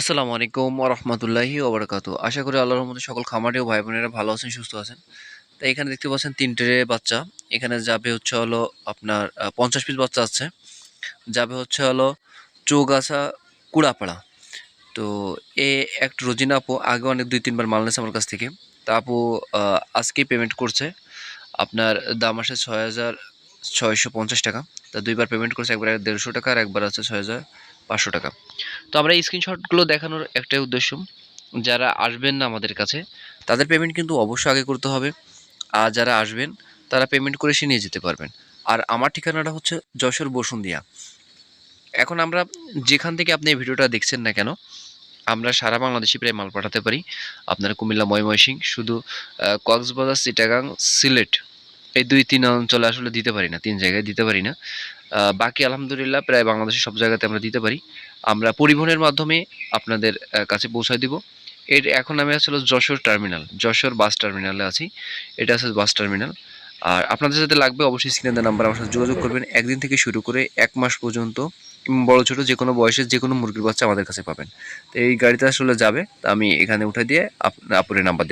আসসালামু আলাইকুম রহমতুল্লাহি ওবরাকাতু। আশা করি আল্লাহর রহমতে সকল খামারি ও ভাই বোনেরা ভালো আছেন, সুস্থ আছেন। তো এখানে দেখতে পাচ্ছেন তিনটে বাচ্চা। এখানে যাবে হচ্ছে হলো আপনার পঞ্চাশ পিস বাচ্চা আছে। যাবে হচ্ছে হলো চৌগাছা কুড়াপাড়া। তো এ একটা রোজিনা আপু, আগে অনেক দুই, তিনবার মাল নিয়েছে আমার কাছ থেকে। তা আপু আজকেই পেমেন্ট করছে। আপনার দাম আসে ছয় হাজার ছয়শো পঞ্চাশ টাকা। তা দুইবার পেমেন্ট করছে, একবার দেড়শো টাকা আর একবার আছে ছয় হাজার পাঁচশো টাকা। তো আমরা এই স্ক্রিনশটগুলো দেখানোর একটাই উদ্দেশ্য, যারা আসবেন না আমাদের কাছে, তাদের পেমেন্ট কিন্তু অবশ্যই আগে করতে হবে। আর যারা আসবেন, তারা পেমেন্ট করে সে নিয়ে যেতে পারবেন। আর আমার ঠিকানাটা হচ্ছে যশোর বসুন্দিয়া এখন আমরা যেখান থেকে আপনি এই ভিডিওটা দেখছেন না কেন, আমরা সারা বাংলাদেশে প্রায় মাল পাঠাতে পারি। আপনার কুমিল্লা ময়মনসিং শুধু কক্সবাজার, চিটাগাং, সিলেট এই দুই, তিন অঞ্চলে আসলে দিতে পারি না, তিন জায়গায় দিতে পারি না। বাকি আলহামদুলিল্লাহ প্রায় বাংলাদেশের সব জায়গাতে আমরা দিতে পারি। আমরা পরিবহনের মাধ্যমে আপনাদের কাছে পৌঁছায় দিব। এর, এখন আমি আসলে যশোর টার্মিনাল, যশোর বাস টার্মিনালে আছি। এটা আছে বাস টার্মিনাল। আর আপনাদের সাথে লাগবে অবশ্যই স্ক্রিনে নাম্বার আমার সাথে যোগাযোগ করবেন। একদিন থেকে শুরু করে এক মাস পর্যন্ত বড় ছোট যে কোনো বয়সের যে কোনো মুরগির বাচ্চা আমাদের কাছে পাবেন। তো এই গাড়িতে আসলে যাবে, তা আমি এখানে উঠে দিয়ে আপ- আপুরের নাম্বার